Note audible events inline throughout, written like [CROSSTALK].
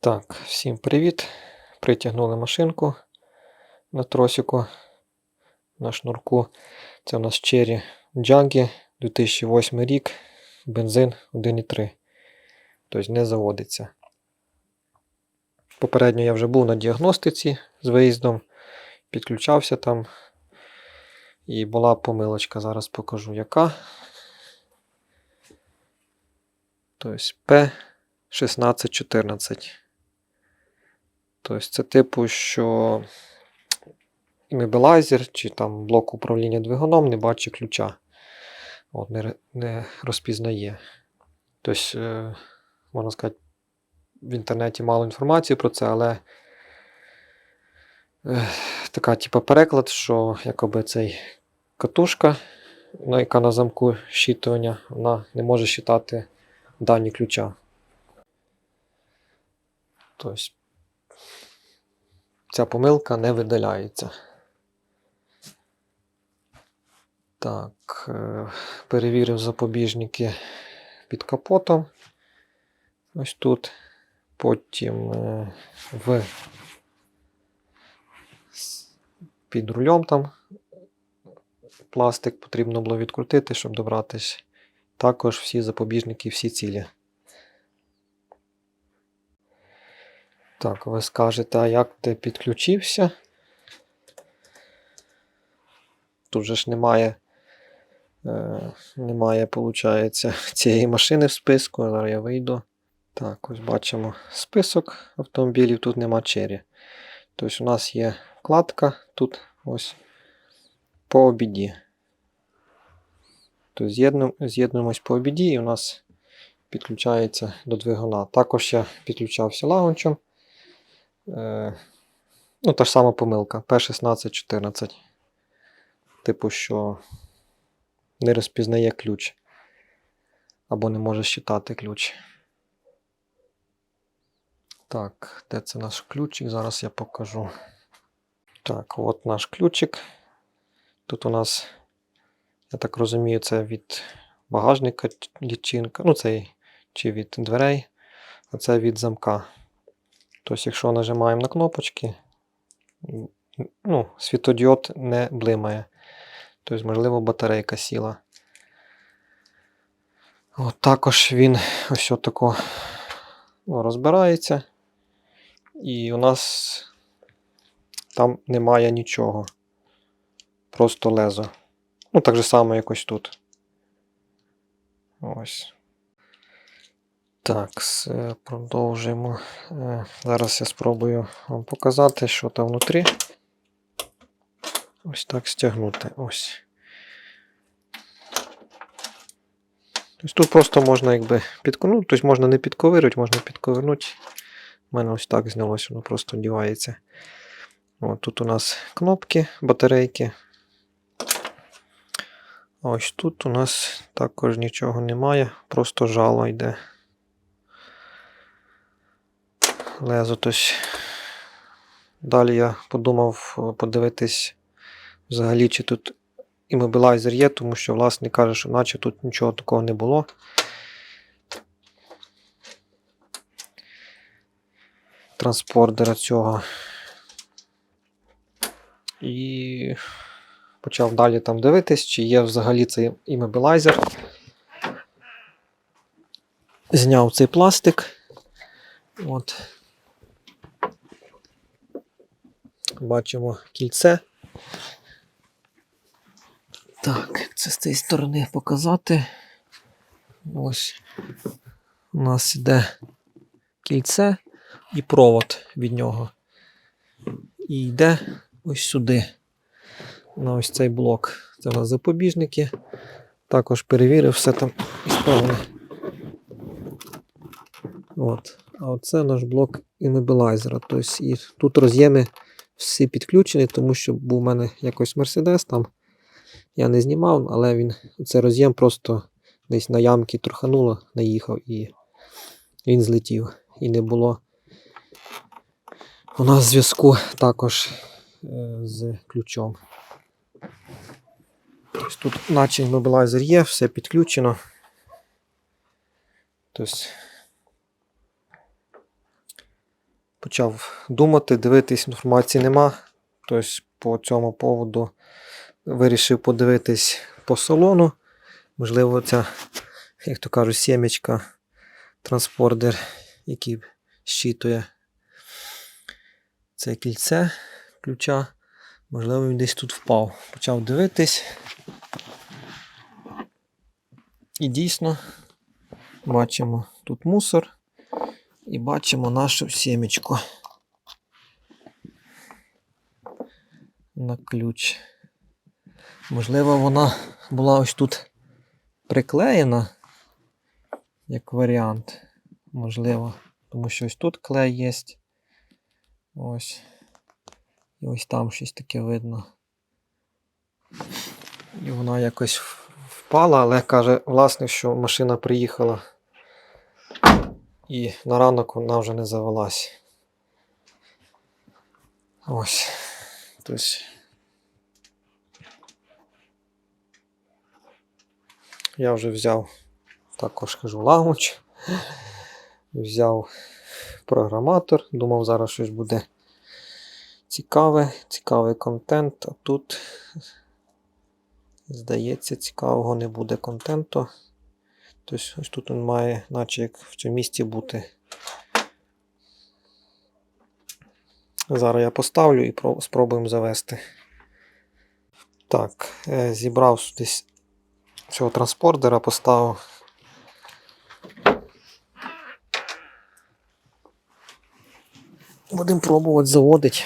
Так, всім привіт. Притягнули машинку на тросику на шнурку. Це у нас Cherry Junkie 2008 рік, бензин 1,3. Тобто не заводиться. Попередньо я вже був на діагностиці з виїздом, підключався там. І була помилочка, зараз покажу яка. Тобто P1614. Тобто це типу, що іммобілайзер чи там блок управління двигуном не бачить ключа. От, не, не розпізнає. Тобто, можна сказати, в інтернеті мало інформації про це, але е, така, типу, переклад, що якоби цей катушка, ну, яка на замку щитування, вона не може щитати дані ключа. Тобто ця помилка не видаляється. Так, е, перевірив запобіжники під капотом. Ось тут. Потім е, в під рулем там пластик потрібно було відкрутити, щоб добратись. Також всі запобіжники, всі цілі. Так, ви скажете, а як ти підключився? Тут же ж немає, е, немає, виходить, [LAUGHS] цієї машини в списку. Зараз я вийду. Так, ось бачимо список автомобілів, тут нема чері. Тобто у нас є вкладка тут ось по обіді. Тобто з'єднуємо- з'єднуємось по обіді і у нас підключається до двигуна. Також я підключався лагунчем. Е, ну, та ж сама помилка. P1614. Типу, що не розпізнає ключ. Або не може считати ключ. Так, де це наш ключик? Зараз я покажу. Так, от наш ключик. Тут у нас, я так розумію, це від багажника лічинка. Ну, цей чи від дверей, а це від замка. Тобто, якщо нажимаємо на кнопочки, ну, світодіод не блимає. Тобто, можливо, батарейка сіла. От також він ось отако ну, розбирається. І у нас там немає нічого. Просто лезо. Ну, так же само якось тут. Ось. Так, продовжуємо. Е, Зараз я спробую вам показати, що там внутрі. Ось так стягнути. Ось. Тобто тут просто можна якби підконути, тобто можна не підковирювати, можна підковернути. У мене ось так знялось, воно просто дівається. От тут у нас кнопки, батарейки. Ось тут у нас також нічого немає, просто жало йде. Лезо тось. Далі я подумав е, подивитись взагалі, чи тут іммобілайзер є, тому що власник каже, що наче тут нічого такого не було. Транспордера цього. І почав далі там дивитись, чи є взагалі цей іммобілайзер. Зняв цей пластик. От. Бачимо кільце. Так, як це з цієї сторони показати. Ось у нас іде кільце і провод від нього. І йде ось сюди. На ось цей блок. Це у нас запобіжники. Також перевірив все там ісправне. От. А оце наш блок іммобілайзера. Тобто і тут роз'єми всі підключені, тому що був у мене якось Мерседес там. Я не знімав, але він цей роз'єм просто десь на ямки трухануло, наїхав і він злетів. І не було у нас зв'язку також е, з ключом. Тобто тут наче іммобілайзер є, все підключено. Тобто почав думати, дивитись, інформації нема. Тобто по цьому поводу вирішив подивитись по салону. Можливо, ця, як то кажуть, сімечка, транспордер, який щитує це кільце ключа. Можливо, він десь тут впав. Почав дивитись. І дійсно бачимо тут мусор і бачимо нашу сімечку на ключ. Можливо, вона була ось тут приклеєна, як варіант. Можливо, тому що ось тут клей є. Ось. І ось там щось таке видно. І вона якось впала, але каже власник, що машина приїхала. І на ранок вона вже не завелась. Ось. Тобто. Я вже взяв, також кажу, лагуч. Взяв програматор. Думав, зараз щось буде цікаве, цікавий контент, а тут, здається, цікавого не буде контенту. Тобто ось тут він має, наче як в цьому місці бути. Зараз я поставлю і спробуємо завести. Так, е, зібрав десь цього транспордера, поставив. Будемо пробувати заводити.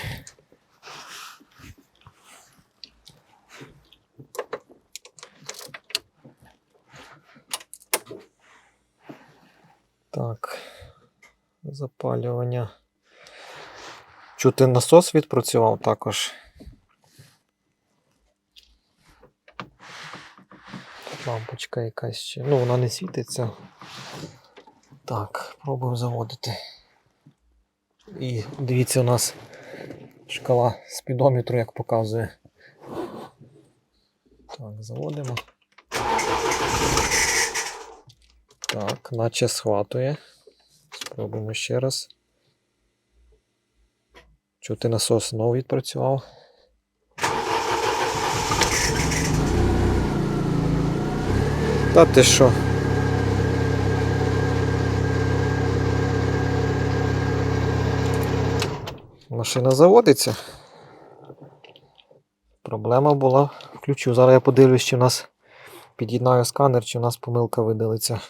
Так, запалювання. Чути насос відпрацював також. Лампочка якась ще. Ну, вона не світиться. Так, пробуємо заводити. І дивіться, у нас шкала спідометру, як показує. Так, заводимо. Так, наче схватує. Спробуємо ще раз. Чути насос знову відпрацював. Та ти що? Машина заводиться. Проблема була ключу. Зараз я подивлюсь, чи в нас під'єднаю сканер, чи в нас помилка видалиться.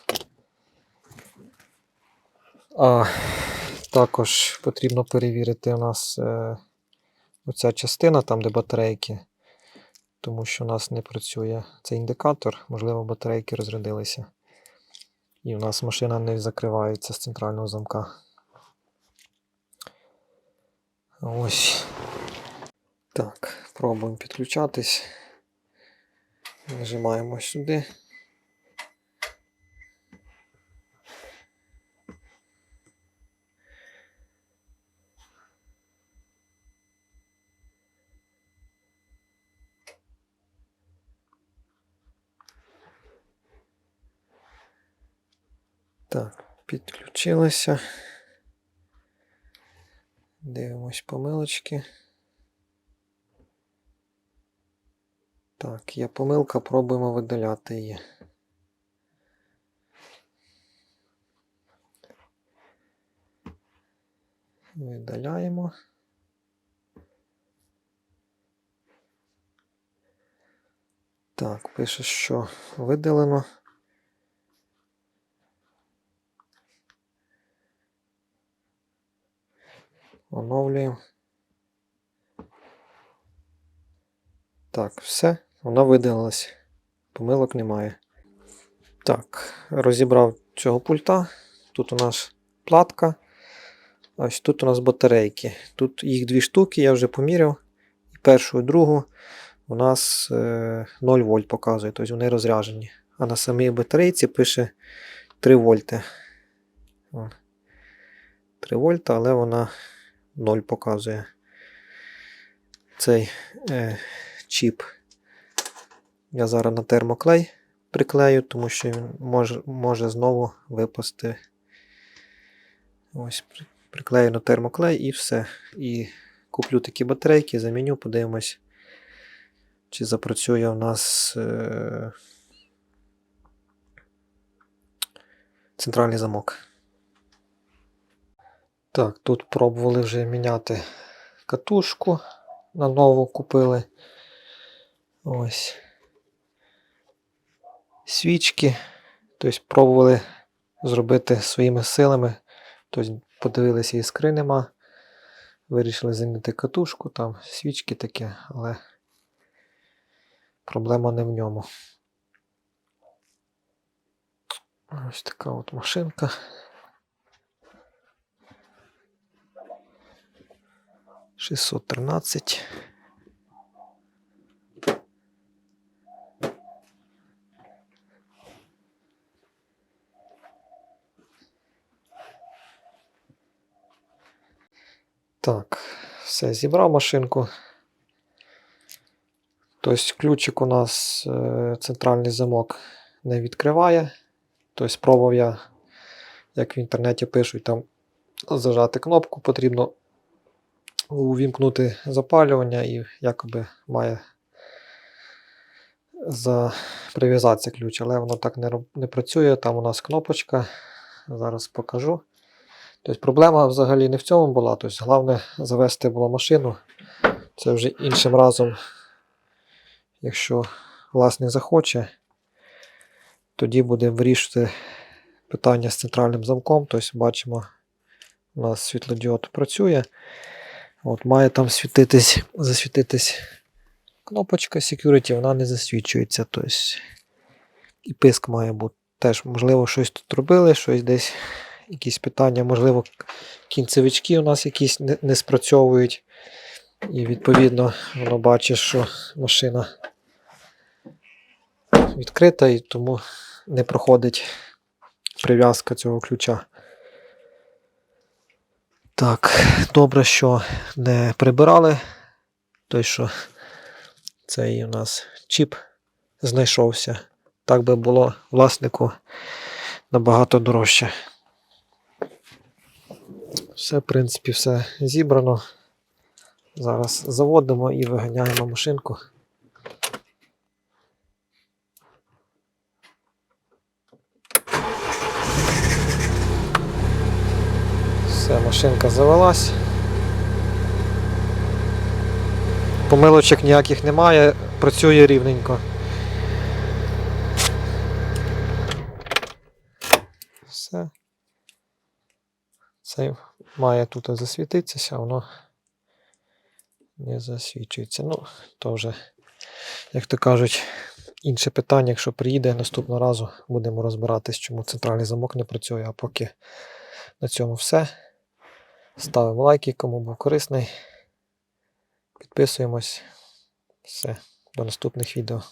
А також потрібно перевірити у нас е, оця частина, там де батарейки. Тому що у нас не працює цей індикатор, можливо, батарейки розрядилися. І у нас машина не закривається з центрального замка. Ось. Так, пробуємо підключатись. Нажимаємо сюди. Так, підключилося. Дивимось помилочки. Так, є помилка, пробуємо видаляти її. Видаляємо. Так, пише, що видалено. Оновлюємо. Так, все, вона видалилась. Помилок немає. Так, розібрав цього пульта. Тут у нас платка. Ось тут у нас батарейки. Тут їх дві штуки, я вже поміряв. І першу, і другу у нас е, 0 вольт показує, тобто вони розряжені. А на самій батарейці пише 3 вольти. 3 вольта, але вона 0 показує. Цей е, чіп. Я зараз на термоклей приклею, тому що він може, може знову випасти. Ось Приклею на термоклей і все. І куплю такі батарейки, заміню, подивимось, чи запрацює у нас е- центральний замок. Так, тут пробували вже міняти катушку. На нову купили. Ось. Свічки. Тобто пробували зробити своїми силами. Тобто подивилися, іскри нема. Вирішили замінити катушку, там свічки таке, але проблема не в ньому. Ось така от машинка. Шістсот тринадцять. Так, все, зібрав машинку. Тобто ключик у нас е, центральний замок не відкриває. Тобто пробував я, як в інтернеті пишуть, там зажати кнопку потрібно увімкнути запалювання і якоби має за... прив'язатися ключ, але воно так не, не працює. Там у нас кнопочка. Зараз покажу. Тобто проблема взагалі не в цьому була. Тобто, головне завести було машину. Це вже іншим разом, якщо власник захоче, тоді будемо вирішувати питання з центральним замком. Тобто, бачимо, у нас світлодіод працює. От, має там світитись, засвітитись кнопочка Security, вона не засвічується. Тобто, і писк має бути. Теж, можливо, щось тут робили, щось десь, якісь питання, можливо, кінцевички у нас якісь не, не спрацьовують. І відповідно воно бачить, що машина відкрита і тому не проходить прив'язка цього ключа. Так, добре, що не прибирали. Той, що цей у нас чіп знайшовся. Так би було власнику набагато дорожче. Все, в принципі, все зібрано. Зараз заводимо і виганяємо машинку. Все, машинка завелась. Помилочок ніяких немає, працює рівненько. Все. Це має тут засвітитися, воно не засвічується. Ну, то вже, як то кажуть, інше питання, якщо приїде наступного разу, будемо розбиратись, чому центральний замок не працює. А поки на цьому все. Ставимо лайки, кому був корисний. Підписуємось. Все, до наступних відео.